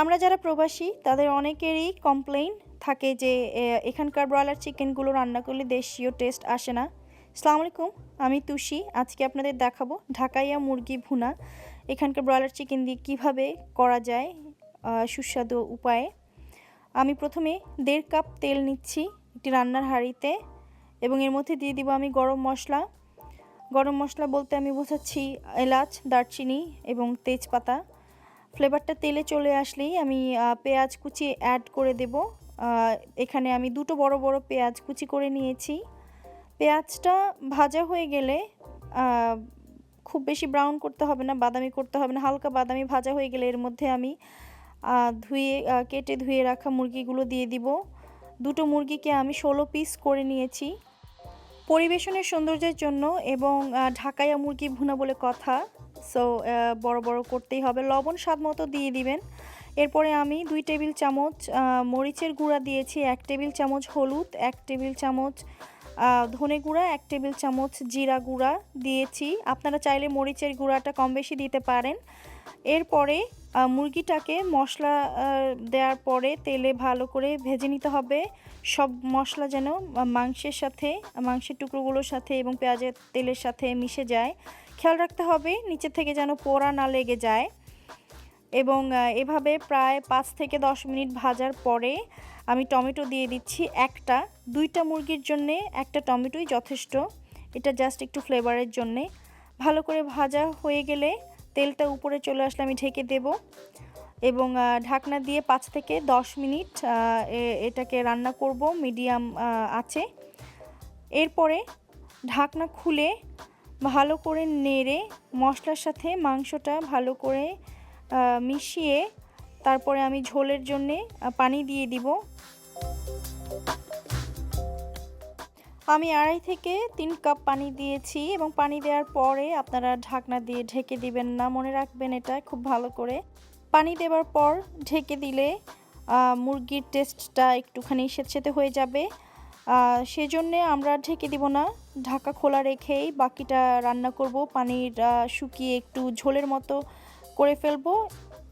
আমরা যারা প্রবাসী, তাদের অনেকেরই কমপ্লেইন থাকে যে এখানকার ব্রয়লার চিকেনগুলো রান্না করলে দেশীয় টেস্ট আসে না। সালাম আলাইকুম, আমি তুষি। আজকে আপনাদের দেখাবো ঢাকাইয়া মুরগি ভুনা। এখানকার ব্রয়লার চিকেন দিয়ে কীভাবে করা যায় সুস্বাদু উপায়ে। আমি প্রথমে দেড় কাপ তেল নিচ্ছি একটি রান্নার হাঁড়িতে এবং এর মধ্যে দিয়ে দিব আমি গরম মশলা। গরম মশলা বলতে আমি বোঝাচ্ছি এলাচ, দারচিনি এবং তেজপাতা। ফ্লেভারটা তেলে চলে আসলেই আমি পেঁয়াজ কুচি অ্যাড করে দেব। এখানে আমি দুটো বড় বড় পেঁয়াজ কুচি করে নিয়েছি। পেঁয়াজটা ভাজা হয়ে গেলে খুব বেশি ব্রাউন করতে হবে না, বাদামি করতে হবে না, হালকা বাদামি ভাজা হয়ে গেলে এর মধ্যে আমি ধুয়ে কেটে ধুয়ে রাখা মুরগিগুলো দিয়ে দিব। দুটো মুরগিকে আমি ষোলো পিস করে নিয়েছি। পরিবেশনের সৌন্দর্যের জন্য এবং ঢাকাইয়া মুরগি ভুনা বলে কথা। সো বড় বড় করতেই হবে। লবণ স্বাদ মতো দিয়ে দিবেন। এরপরে আমি দুই টেবিল চামচ মরিচের গুঁড়া দিয়েছি, এক টেবিল চামচ হলুদ, এক টেবিল চামচ ধনে গুঁড়া, এক টেবিল চামচ জিরা গুঁড়া দিয়েছি। আপনারা চাইলে মরিচের গুঁড়াটা কম বেশি দিতে পারেন। এরপরে মুরগিটাকে মশলা দেওয়ার পরে তেলে ভালো করে ভেজে নিতে হবে। সব মশলা যেন মাংসের সাথে, মাংসের টুকরোগুলোর সাথে এবং পেঁয়াজের তেলের সাথে মিশে যায়। খেয়াল রাখতে হবে, নিচে থেকে যেন পোড়া না লেগে যায়। এবং এভাবে প্রায় পাঁচ থেকে দশ মিনিট ভাজার পরে আমি টমেটো দিয়ে দিচ্ছি একটা। দুইটা মুরগির জন্যে একটা টমেটোই যথেষ্ট। এটা জাস্ট একটু ফ্লেভারের জন্যে। ভালো করে ভাজা হয়ে গেলে তেলটা উপরে চলে আসলে আমি ঢেকে দেব এবং ঢাকনা দিয়ে পাঁচ থেকে দশ মিনিট এটাকে রান্না করব মিডিয়াম আছে। এরপরে ঢাকনা খুলে ভালো করে নেড়ে মশলার সাথে মাংসটা ভালো করে মিশিয়ে তারপরে আমি ঝোলের জন্যে পানি দিয়ে দিব। আমি আড়াই থেকে তিন কাপ পানি দিয়েছি এবং পানি দেওয়ার পরে আপনারা ঢাকনা দিয়ে ঢেকে দিবেন না, মনে রাখবেন এটা খুব ভালো করে। পানি দেওয়ার পর ঢেকে দিলে মুরগির টেস্টটা একটুখানি সেতে হয়ে যাবে। সেজন্যে আমরা ঢেকে দিব না, ঢাকা খোলা রেখেই বাকিটা রান্না করব। পানির শুকিয়ে একটু ঝোলের মতো করে ফেলব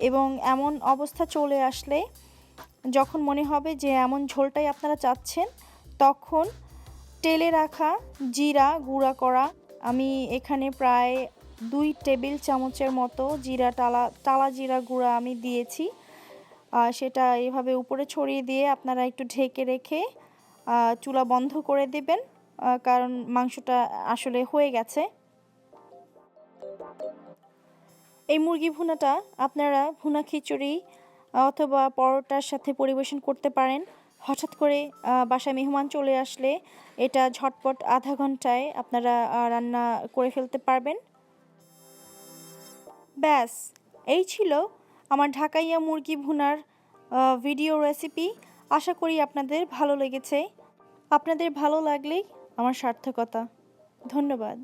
এবং এমন অবস্থা চলে আসলে যখন মনে হবে যে এমন ঝোলটাই আপনারা চাচ্ছেন, তখন তেলে রাখা জিরা গুঁড়া করা। আমি এখানে প্রায় দুই টেবিল চামচের মতো জিরা টালা টালা জিরা গুঁড়া আমি দিয়েছি। সেটা এভাবে উপরে ছড়িয়ে দিয়ে আপনারা একটু ঢেকে রেখে চুলা বন্ধ করে দেবেন কারণ মাংসটা আসলে হয়ে গেছে। এই মুরগি ভুনাটা আপনারা ভুনা খিচুড়ি অথবা পরোটার সাথে পরিবেশন করতে পারেন। হঠাৎ করে বাসায় মেহমান চলে আসলে এটা ঝটপট আধা ঘন্টায় আপনারা রান্না করে ফেলতে পারবেন। ব্যাস, এই ছিল আমার ঢাকাইয়া মুরগি ভুনার ভিডিও রেসিপি। আশা করি আপনাদের ভালো লেগেছে। আপনাদের ভালো লাগলেই আমার সার্থকতা। ধন্যবাদ।